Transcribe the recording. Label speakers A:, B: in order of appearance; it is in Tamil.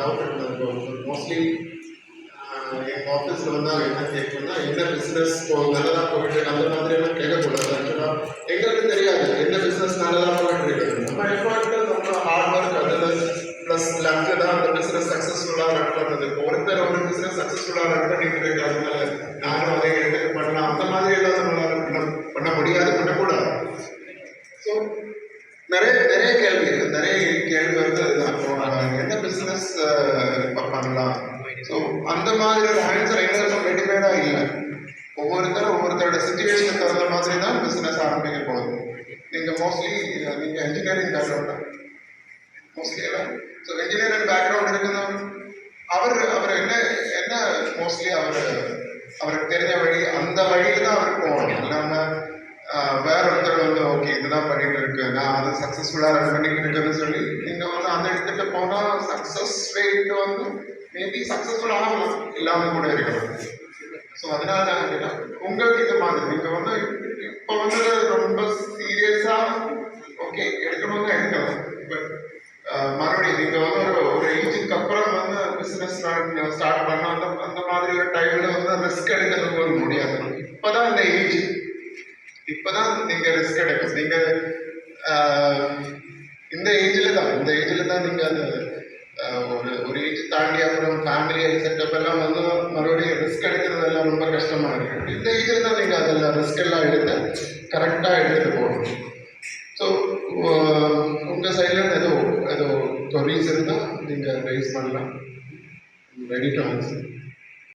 A: டவுட் இருந்தது மோஸ்ட்லி எங்கள் ஆஃபீஸில் வந்து அவங்க என்ன கேட்கணும்னா என்ன பிஸ்னஸ் நல்லதாக போயிட்டு இருக்கு? அந்த மாதிரி எல்லாம் கேட்கக்கூடாது. ஆக்சுவலாக எங்களுக்கு தெரியாது. என்ன பிஸ்னஸ் நல்லதாக போயிட்டு இருக்கு? நம்ம எஃபர்ட் நம்ம ஹார்ட் ஒர்க் அதில் ப்ளஸ் லக்கு தான் அந்த பிஸ்னஸ் சக்ஸஸ்ஃபுல்லாக ரன் பண்ணுறது இப்போ ஒருத்தர் ஒரு பிஸ்னஸ் சக்ஸஸ்ஃபுல்லாக ரன் பண்ணிட்டு இருக்கு அதனால நானும் அதை எடுத்து பண்ணலாம். அந்த மாதிரி எல்லாம் நம்மளால பண்ண பண்ண முடியாது பண்ணக்கூடாது. ஸோ நிறைய நிறைய கேள்வி இருக்கு நிறைய கேள்வி வந்து அதுதான் இப்போ நாங்கள் என்ன பிஸ்னஸ் பண்ணலாம் ஸோ அந்த மாதிரி ஒரு ஆன்சர் எல்லாருக்கும் ரெடிமேடாக இல்லை. ஒவ்வொருத்தரும் ஒவ்வொருத்தரோட சுச்சுவேஷன் தகுந்த மாதிரி தான் பிஸ்னஸ் ஆரம்பிக்க போகுது. நீங்கள் மோஸ்ட்லி நீங்கள் இன்ஜினியரிங் பேக்ரவுண்டா மோஸ்ட்லி எல்லாம். ஸோ இன்ஜினியரிங் பேக்ரவுண்ட் இருக்குதான் அவர் அவர் என்ன என்ன மோஸ்ட்லி அவர் அவருக்கு தெரிஞ்ச வழி அந்த வழியில தான் அவர் போகணும். இல்லாமல் வேற ஓகே இதுதான் பண்ணிட்டு இருக்கு. நான் அதை சக்ஸஸ்ஃபுல்லாக ரன் பண்ணிட்டு இருக்குன்னு சொல்லி நீங்கள் வந்து அந்த இடத்துக்கு போனால் சக்ஸஸ் ரேட் வந்து மேபி சக்ஸஸ்ஃபுல் ஆகலாம். இல்லாமல் கூட இருக்கலாம். ஸோ அதனால அப்படின்னா உங்களுக்கு இது மாதிரி நீங்கள் வந்து இப்போ வந்து ரொம்ப சீரியஸாக ஓகே எடுக்கணும்னு எடுக்கலாம். பட் மறுபடியும் நீங்கள் வந்து ஒரு ஒரு ஏஜுக்கு அப்புறம் வந்து பிஸ்னஸ் ஸ்டார்ட் பண்ண அந்த அந்த மாதிரி ஒரு டைமில் வந்து ரிஸ்க் எடுக்கிறது ஒரு முடியாது. இப்போதான் அந்த ஏஜ் தான் நீங்கள் ரிஸ்க் எடுக்கணும் நீங்கள் இந்த ஏஜில் தான் இந்த ஏஜில் தான் நீங்கள் அது ஒரு ஒரு ஏஜ் தாண்டி அப்புறம் ஃபேமிலி செட்டப் எல்லாம் வந்து மறுபடியும் ரிஸ்க் எடுக்கிறது எல்லாம் ரொம்ப கஷ்டமாக இருக்கு. இந்த ஏஜில் தான் நீங்கள் அதெல்லாம் ரிஸ்க் எல்லாம் எடுத்து கரெக்டாக எடுத்துகிட்டு போகணும். ஸோ உங்கள் சைடில் ஏதோ ஏதோ கொரீஸ் இருந்தால் நீங்கள் ரைஸ் பண்ணலாம். Ready to answer